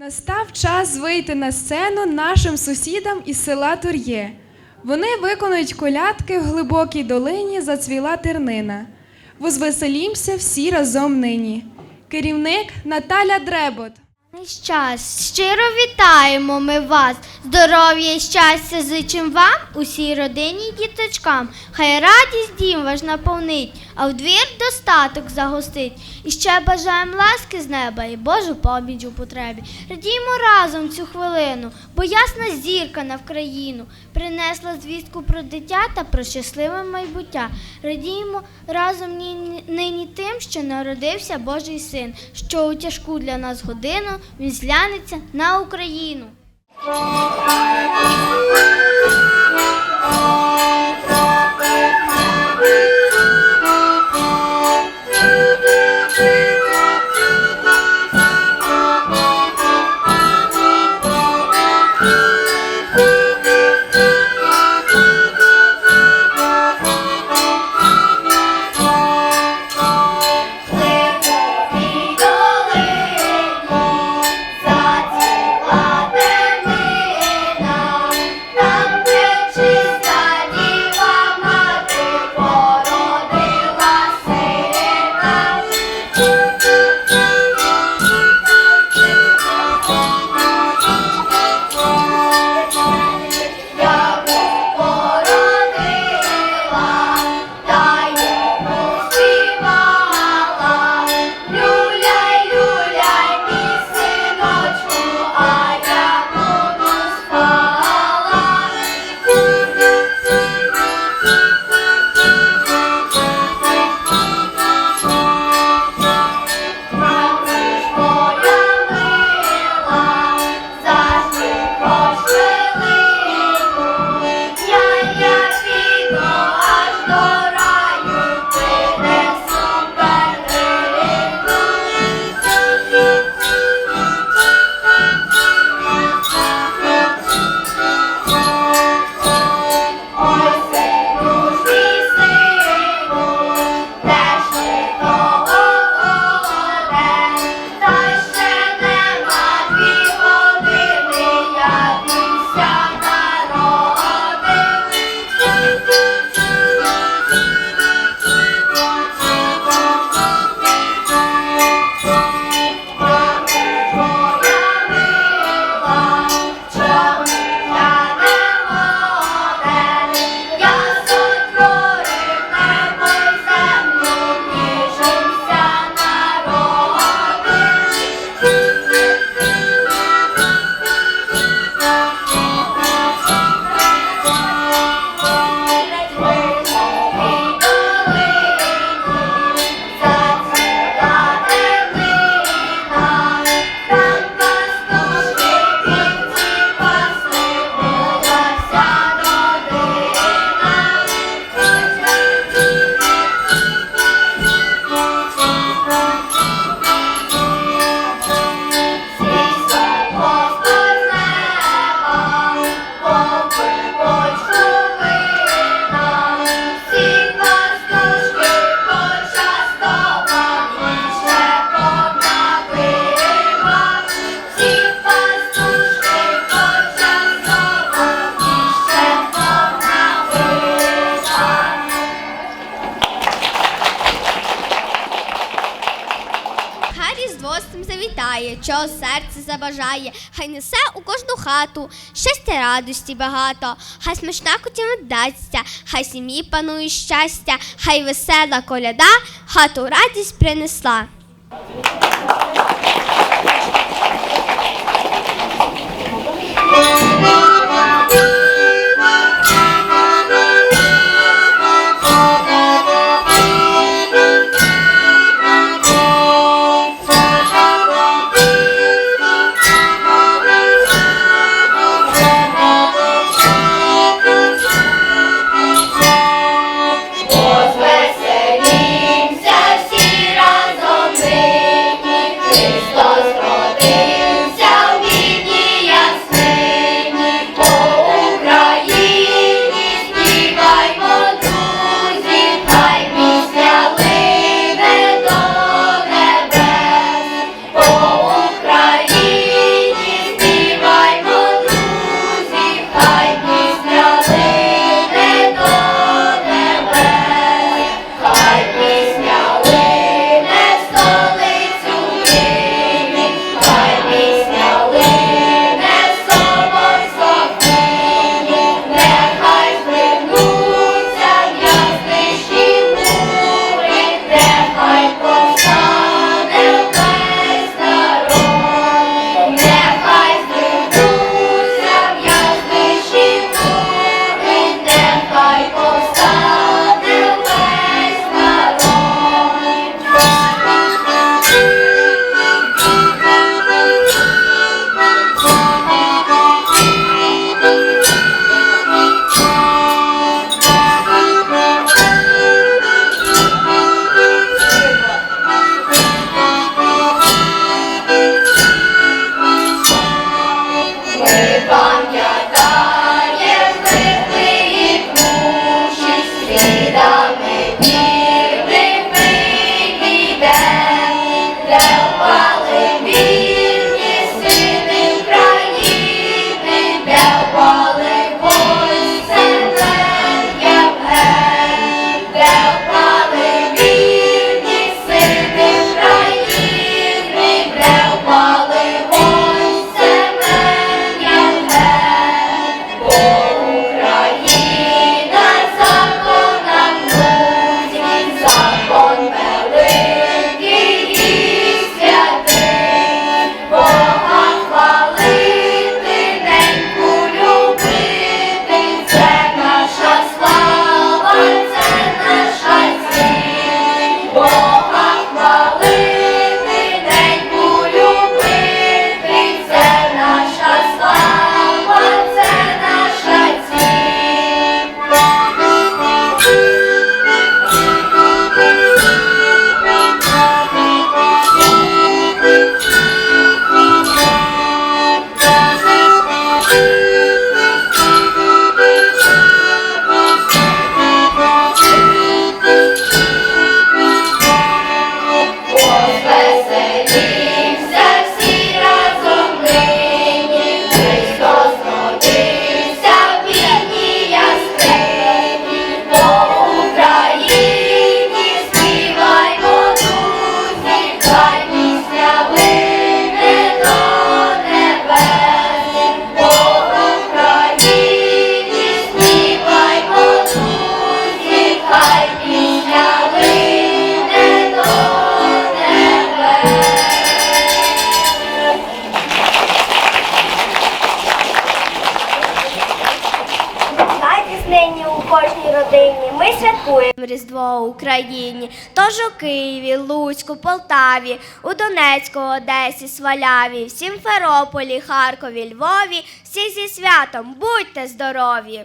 Настав час вийти на сцену нашим сусідам із села Тур'є. Вони виконують колядки в глибокій долині зацвіла тернина. Возвеселімся всі разом нині. Керівник Наталя Дребот. Час щиро вітаємо ми вас. Здоров'я і щастя зичим вам, усій родині й діточкам. Хай радість дім ваш наповнить, а в двір достаток загостить. І ще бажаємо ласки з неба і Божу поміч у потребі. Радіймо разом цю хвилину, бо ясна зірка на Вкраїну принесла звістку про дитя та про щасливе майбуття. Радіймо разом ні- нині тим, що народився Божий син, що у тяжку для нас годину він зглянеться на Україну. З цим завітає, чого серце забажає, хай несе у кожну хату щастя, радості багато, хай смачна котіна дасться, хай сім'ї панує щастя, хай весела коляда хату радість принесла. Україні. Тож у Києві, Луцьку, Полтаві, у Донецьку, Одесі, Сваляві, в Сімферополі, Харкові, Львові. Всі зі святом будьте здорові!